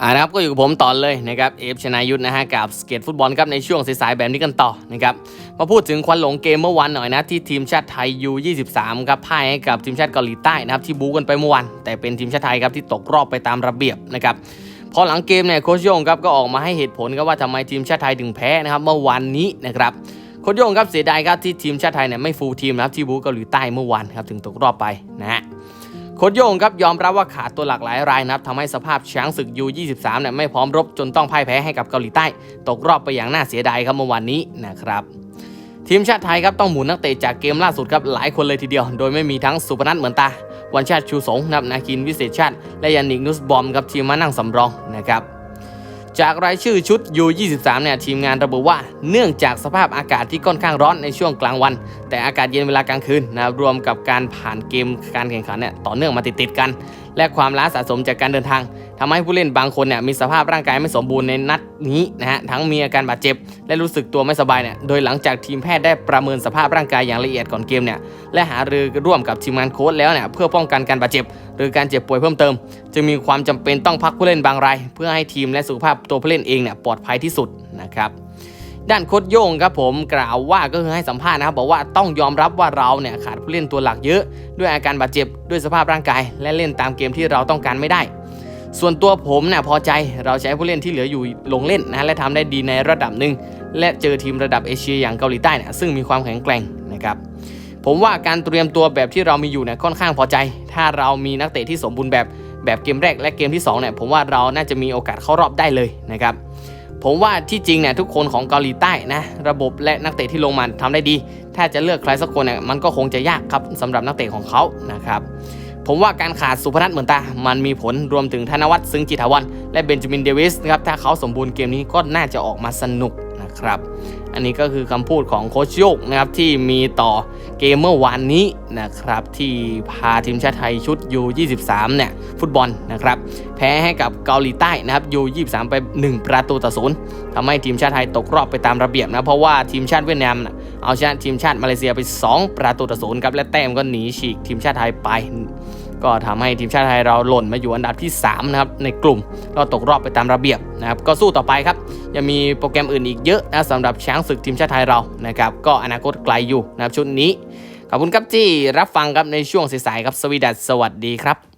อ่านะครับก็อยู่กับผมต่อเลยนะครับเอฟชนายุทธนะฮะกับสเก็ตฟุตบอลครับในช่วงสายๆแบบนี้กันต่อนะครับมาพูดถึงควันหลงเกมเมื่อวันหน่อยนะที่ทีมชาติไทยยู23ครับพ่ายให้กับทีมชาติเกาหลีใต้นะครับที่บู๊กันไปเมื่อวัน แต่เป็นทีมชาติไทยครับที่ตกรอบไปตามระเบียบนะครับพอหลังเกมเนี่ยโคชโยงครับก็ออกมาให้เหตุผลครับว่าทำไมทีมชาติไทยถึงแพ้นะครับเมื่อวันนี้นะครับโคชโยงครับเสียดายครับที่ทีมชาติไทยเนี่ยไม่ฟูลทีมนะครับที่บู๊เกาหลีใต้เมื่อวันครับถึงตกรอบไปนะฮะ โค้ชโยงครับยอมรับว่าขาดตัวหลักหลายรายนะครับทำให้สภาพช้างศึกยู23เนี่ยไม่พร้อมรบจนต้องพ่ายแพ้ให้กับเกาหลีใต้ ตกรอบไปอย่างน่าเสียดายครับเมื่อวานนี้นะครับทีมชาติไทยครับต้องหมุนนักเตะจากเกมล่าสุดครับหลายคนเลยทีเดียว โดยไม่มีทั้งสุพนัทเหมือนตา วันชาติชูสงนับนาคินวิเศษชาติ และยานิกนุสบอมครับทีมมานั่งสำรองนะครับ จากรายชื่อชุด U23 เนี่ยทีมงานระบุว่าเนื่องจากสภาพอากาศที่ค่อนข้างร้อนในช่วงกลางวัน แต่อากาศเย็นเวลากลางคืนนะครับรวมกับการผ่านเกมการแข่งขันเนี่ยต่อเนื่องมาติดๆกัน และความล้าสะสมจากการเดินทาง ทำให้ผู้เล่นบางคนเนี่ยมีสภาพร่างกายไม่สมบูรณ์ในนัดนี้นะฮะทั้งมีอาการบาดเจ็บ และรู้สึกตัวไม่สบายเนี่ยโดยหลังจากทีมแพทย์ได้ประเมินสภาพร่างกายอย่างละเอียดก่อนเกมเนี่ยและหารือร่วมกับทีมงานโค้ชแล้วเนี่ยเพื่อป้องกันการบาดเจ็บ หรือการเจ็บป่วยเพิ่มเติม จึงมีความจำเป็นต้องพักผู้เล่นบางราย เพื่อให้ทีมและสุขภาพตัวผู้เล่นเองเนี่ยปลอดภัยที่สุดนะครับด้านโค้ชโย่งครับผมกล่าวว่าก็คือให้สัมภาษณ์นะครับบอกว่าต้องยอมรับว่าเราเนี่ยขาดผู้เล่นตัวหลักเยอะ ด้วยอาการบาดเจ็บด้วยสภาพร่างกาย และเล่นตามเกมที่เราต้องการไม่ได้ ส่วนตัวผมเนี่ยพอใจเราใช้ผู้เล่นที่เหลืออยู่ลงเล่นนะและทำได้ดีในระดับหนึ่งและเจอทีมระดับเอเชียอย่างเกาหลีใต้เนี่ยซึ่งมีความแข็งแกร่งนะครับผมว่าการเตรียมตัวแบบที่เรามีอยู่เนี่ยค่อนข้างพอใจ ถ้าเรามีนักเตะที่สมบูรณ์แบบแบบเกมแรกและเกมที่2เนี่ยผมว่าเราน่าจะมีโอกาสเข้ารอบได้เลยนะครับผมว่าที่จริงเนี่ยทุกคนของเกาหลีใต้นะระบบและนักเตะที่ลงมาทำได้ดี ถ้าจะเลือกใครสักคนเนี่ยมันก็คงจะยากครับสำหรับนักเตะของเขานะครับ ผมว่าการขาดสุพนัทเหมือนตา มันมีผลรวมถึงธนวัฒน์ซึ้งจิตรวันและเบนจามินเดวิสนะครับถ้าเขาสมบูรณ์เกมนี้ก็น่าจะออกมาสนุกนะครับอันนี้ก็คือคำพูดของโคชโยกนะครับที่มีต่อเกมเมื่อวานนี้นะครับที่พาทีมชาติไทยชุด U23 เนี่ยฟุตบอลนะครับแพ้ให้กับเกาหลีใต้นะครับ U23 ไป 1 ประตูต่อศูนย์ทำให้ทีมชาติไทยตกรอบไปตามระเบียบนะเพราะว่าทีมชาติเวียดนามเอาชนะทีมชาติมาเลเซียไป 2 ประตูต่อศูนย์ครับและแต้มก็หนีฉีกทีมชาติไทยไป ก็ทำให้ทีมชาติไทยเราหล่นมาอยู่อันดับที่3นะครับในกลุ่มเราตกรอบไปตามระเบียบนะครับก็สู้ต่อไปครับยังมีโปรแกรมอื่นอีกเยอะนะสำหรับช้างศึกทีมชาติไทยเรานะครับก็อนาคตไกลอยู่นะครับชุดนี้ขอบคุณครับที่รับฟังครับในช่วงสายๆครับสวีดัสสวัสดีครับ